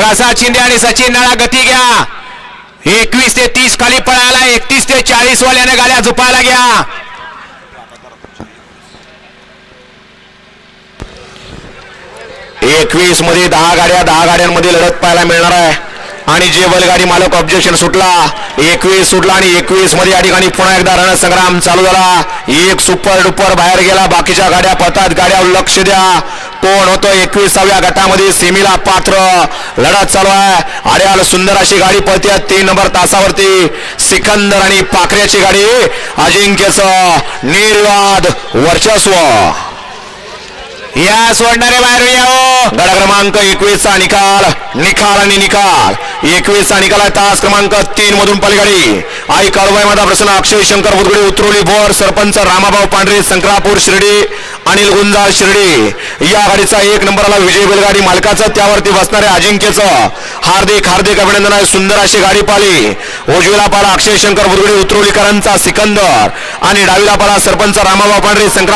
प्रसाद शिंदे आणि सचिन नळा गती घ्या. एकवीस ते तीस खाली पळायला एकतीस ते चाळीस वाल्याने गाड्या झुपायला घ्या. एकवीसमध्ये दहा गाड्या दहा गाड्यांमध्ये लढत पाहायला मिळणार आहे. आणि जे बैलगाडी मालक ऑब्जेक्शन सुटला एकवीस सुटला आणि एकवीसमध्ये या ठिकाणी पुन्हा एकदा रणसंग्राम चालू झाला. एक सुपर डुपर बाहेर गेला बाकीच्या गाड्या पतात गाड्या लक्ष द्या. कोण होतो एकविसाव्या गटामध्ये? सेमीला पात्र. लढत चालू आहे. आड्याल सुंदर अशी गाडी पळते तीन नंबर तासावरती. सिकंदर आणि पाखऱ्याची गाडी अजिंक्यचं. निर्वाद वर्चस्व. या सोडणारे बाहेर यावं गड क्रमांक एकवीस चा निकाल. निकाल आणि निकाल. एकवीस चा तास क्रमांक तीन मधून पलीकडे. आई काळूबाई माता प्रसन्न अक्षय शंकर बुधगुडी उतरोली भोर सरपंच रामाभाऊ पांढरे संक्रापूर शिर्डी अनिल गुंजाळ शिर्डी. या गाडीचा एक नंबरला विजय बैलगाडी मालकाचं त्यावरती बसणाऱ्या अजिंक्यचं हार्दिक हार्दिक अभिनंदन आहे. सुंदर अशी गाडी पाली उजवीला पाला अक्षय शंकर बुधगुडी उतरोलीकरांचा सिकंदर. आणि डावीला पाला सरपंच रामाभाऊ पांढरे संक्रा